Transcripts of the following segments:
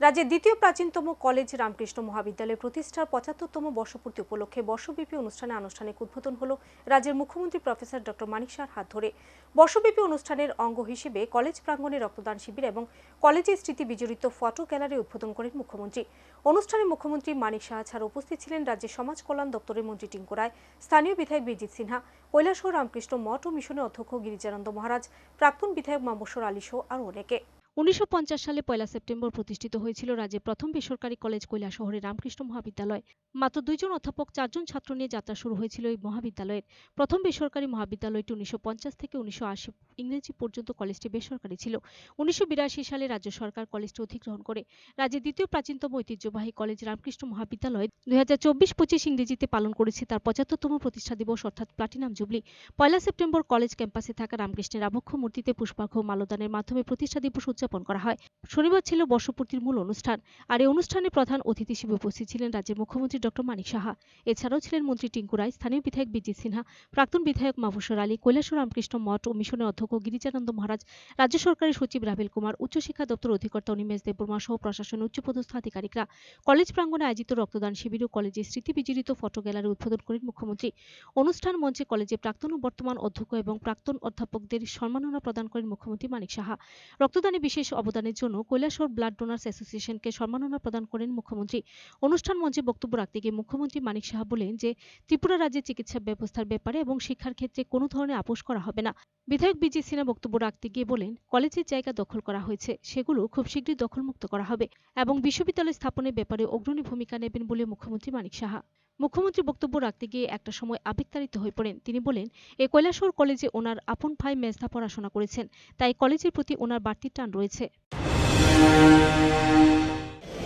রাজ্যের দ্বিতীয় প্রাচীনতম কলেজ রামকৃষ্ণ মহাবিদ্যালয় প্রতিষ্ঠার পঁচাত্তরতম বর্ষপূর্তি উপলক্ষে বর্ষব্যাপী অনুষ্ঠানে আনুষ্ঠানিক উদ্বোধন হল রাজ্যের মুখ্যমন্ত্রী প্রফেসর ডক্টর মানিক শাহর হাত ধরে। বর্ষব্যাপী অনুষ্ঠানের অঙ্গ হিসেবে কলেজ প্রাঙ্গণে রক্তদান শিবির এবং কলেজের স্মৃতি বিজড়িত ফটো গ্যালারি উদ্বোধন করেন মুখ্যমন্ত্রী। অনুষ্ঠানে মুখ্যমন্ত্রী মানিক শাহ ছাড়া উপস্থিত ছিলেন রাজ্যের সমাজ কল্যাণ দপ্তরের মন্ত্রী টিঙ্কু রায়, স্থানীয় বিধায়ক বিজিৎ সিনহা, কৈলাসহর রামকৃষ্ণ মঠ ও মিশনের অধ্যক্ষ গিরিজানন্দ মহারাজ, প্রাক্তন বিধায়ক মামবসর আলী সহ আরও অনেকে। উনিশশো পঞ্চাশ সালে পয়লা সেপ্টেম্বর প্রতিষ্ঠিত হয়েছিল রাজ্যের প্রথম বেসরকারি কলেজ কৈলাসহরের রামকৃষ্ণ মহাবিদ্যালয়। মাত্র দুইজন অধ্যাপক, চারজন ছাত্র নিয়ে যাত্রা শুরু হয়েছিল এই মহাবিদ্যালয়ের। প্রথম বেসরকারি মহাবিদ্যালয়টি উনিশশো পঞ্চাশ থেকে উনিশশো আশি ইংরেজি পর্যন্ত কলেজটি বেসরকারি ছিল। উনিশশো বিরাশি সালে রাজ্য সরকার কলেজটি অধিগ্রহণ করে। রাজ্যের দ্বিতীয় প্রাচীনতম ঐতিহ্যবাহী কলেজ রামকৃষ্ণ মহাবিদ্যালয় দুই হাজার চব্বিশ ইংরেজিতে পালন করেছে। তার পঁচাত্তরতম প্রতিষ্ঠা দিবস, অর্থাৎ প্লাটিনাম জুবলি। পয়লা সেপ্টেম্বর কলেজ ক্যাম্পাসে থাকা রামকৃষ্ণের আবক্ষ মূর্তিতে পুষ্পার্ঘ ও মালদানের মাধ্যমে প্রতিষ্ঠা দিবস উদযাপন করা হয়। শনিবার ছিল বর্ষপূর্তির মূল অনুষ্ঠান। আর এই অনুষ্ঠানে প্রধান অতিথি হিসেবে উপস্থিত ছিলেন রাজ্যের মুখ্যমন্ত্রী ডক্টর মানিক সাহা। এছাড়াও ছিলেন মন্ত্রী টিঙ্কু রায়, স্থানীয় বিধায়ক বিজিৎ সিনহা, প্রাক্তন বিধায়ক মাহবুসর আলী কৈলাসর রামকৃষ্ণ মঠ ও মিশনের অধ্যক্ষ গিরিজানন্দ মহারাজ, রাজ্য সরকারের সচিব রাভেল কুমার, উচ্চশিক্ষা দপ্তর অধিকর্তা অনিমেষ দেববর্মা সহ প্রশাসনের উচ্চপদস্থ আধিকারিকরা। কলেজ প্রাঙ্গণে আয়োজিত রক্তদান শিবির ও কলেজের স্মৃতি বিজড়িত ফটো গ্যালারি উদ্বোধন করেন মুখ্যমন্ত্রী। অনুষ্ঠান মঞ্চে কলেজের প্রাক্তন ও বর্তমান অধ্যক্ষ এবং প্রাক্তন অধ্যাপকদের সম্মাননা প্রদান করেন মুখ্যমন্ত্রী মানিক সাহা। রক্তদানে বিশেষ অবদানের জন্য কৈলাসহর ব্লাড ডোনার্স অ্যাসোসিয়েশনকে সম্মাননা প্রদান করেন মুখ্যমন্ত্রী। অনুষ্ঠান মঞ্চে বক্তব্য রাখতে গিয়ে মুখ্যমন্ত্রী মানিক সাহা বলেন যে, ত্রিপুরা রাজ্যের চিকিৎসা ব্যবস্থার ব্যাপারে এবং শিক্ষার ক্ষেত্রে কোনো ধরনের আপোষ করা হবে না। বিধায়ক বিজি সিনহা বক্তব্য রাখতে গিয়ে বলেন, কলেজের জায়গা দখল করা হয়েছে, সেগুলো খুব শীঘ্রই দখলমুক্ত করা হবে এবং বিশ্ববিদ্যালয় স্থাপনের ব্যাপারে অগ্রণী ভূমিকা নেবেন বলে মুখ্যমন্ত্রী মানিক সাহা মুখ্যমন্ত্রী বক্তব্য রাখতে গিয়ে একটা সময় আবেগতাড়িত হয়ে পড়েন। তিনি বলেন এই কৈলাসহর কলেজে ওনার আপন ভাই মেজদা পড়াশোনা করেছেন, তাই কলেজের প্রতি ওনার বাড়তি টান রয়েছে।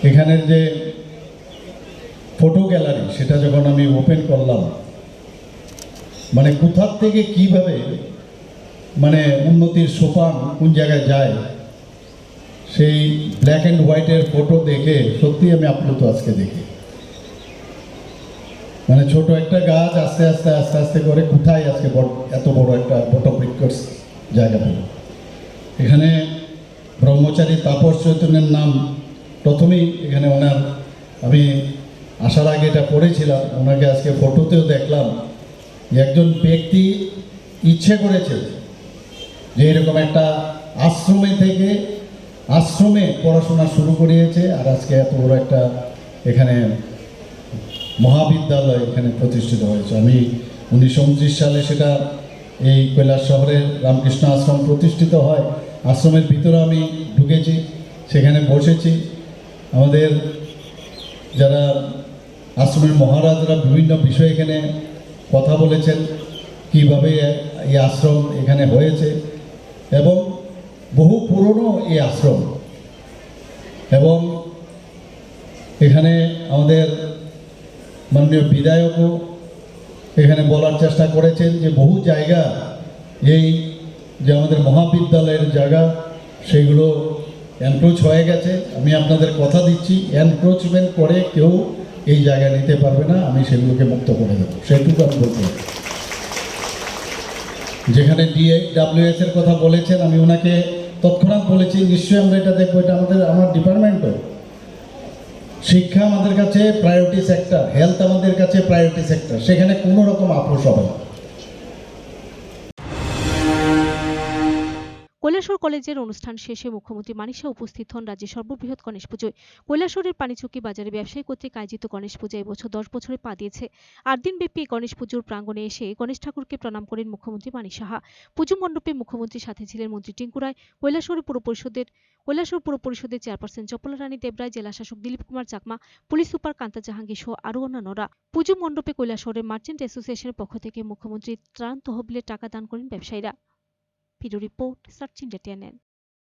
এখানের যে ফটো গ্যালারি সেটা যখন আমি ওপেন করলাম মানে কোথার থেকে কীভাবে মানে উন্নতির সোপান কোন জায়গায় যায়, সেই ব্ল্যাক অ্যান্ড হোয়াইটের ফটো দেখে সত্যি আমি আপ্লুত আজকে দেখি। মানে ছোট একটা গাছ আস্তে আস্তে আস্তে আস্তে করে কোথায় আজকে এত বড় একটা বটবৃক্ষর জায়গা পেল? এখানে ব্রহ্মচারী তাপস চৈতন্যের নাম প্রথমেই এখানে ওনার, আমি আসার আগে এটা পড়েছিলাম, ওনাকে আজকে ফটোতেও দেখলাম যে একজন ব্যক্তি ইচ্ছে করেছে যে এরকম একটা আশ্রমে থেকে আশ্রমে পড়াশোনা শুরু করিয়েছে আর আজকে এত বড় একটা এখানে মহাবিদ্যালয় এখানে প্রতিষ্ঠিত হয়েছে। আমি উনিশশো উনত্রিশ সালে সেটা এই কৈলাস শহরের রামকৃষ্ণ আশ্রম প্রতিষ্ঠিত হয়। আশ্রমের ভিতরে আমি ঢুকেছি, সেখানে বসেছি। আমাদের যারা আশ্রমের মহারাজরা বিভিন্ন বিষয়ে এখানে কথা বলেছেন, কীভাবে এই আশ্রম এখানে হয়েছে এবং বহু পুরনো এই আশ্রম। এবং এখানে আমাদের মাননীয় বিধায়কও এখানে বলার চেষ্টা করেছেন যে বহু জায়গা এই যে আমাদের মহাবিদ্যালয়ের জায়গা, সেগুলো এনক্রোচ হয়ে গেছে। আমি আপনাদের কথা দিচ্ছি এনক্রোচমেন্ট করে কেউ এই জায়গা নিতে পারবে না, আমি সেগুলোকে মুক্ত করে দেবো। সেটুকু আমি বলতে যেখানে ডিএ ডাব্লিউএস এর কথা বলেছেন, আমি ওনাকে তৎক্ষণাৎ বলেছি, নিশ্চয়ই আমরা এটা দেখব, এটা আমাদের, আমার ডিপার্টমেন্টও শিক্ষা আমাদের কাছে প্রায়োরিটি সেক্টর হেলথ আমাদের কাছে প্রায়োরিটি সেক্টর সেখানে কোনো রকম আপোষ হবে না। কৈলাসহর কলেজের অনুষ্ঠান শেষে মুখ্যমন্ত্রী শাহ উপস্থিত হন রাজ্যের সর্ববৃহৎ গণেশ পুজোয়। কৈলাসহরের পানিচুকি বাজারে ব্যবসায়ী কর্তৃক আয়োজিত গণেশ পূজা এবছর দশ বছরে পা দিয়েছে। আট দিনব্যাপী এই গণেশ পুজোর প্রাঙ্গণে এসে গণেশ ঠাকুরকে প্রণাম করেন মুখ্যমন্ত্রী মানিক সাহা। পুজো মণ্ডপে মুখ্যমন্ত্রীর সাথে ছিলেন মন্ত্রী টিঙ্কু রায়। কৈলাসহর পুর পরিষদের, কৈলাসহর পুর পরিষদের চেয়ারপারসন চপলা রানী দেবরায়, জেলা শাসক দিলীপ কুমার চাকমা, পুলিশ সুপার কান্তা জাহাঙ্গীর সহ আরও অন্যান্যরা। পুজো মণ্ডপে কৈলাসহরের মার্চেন্ট অ্যাসোসিয়েশনের পক্ষ থেকে মুখ্যমন্ত্রী ত্রাণ তহবিলের টাকা দান করেন ব্যবসায়ীরা। video report searching the internet.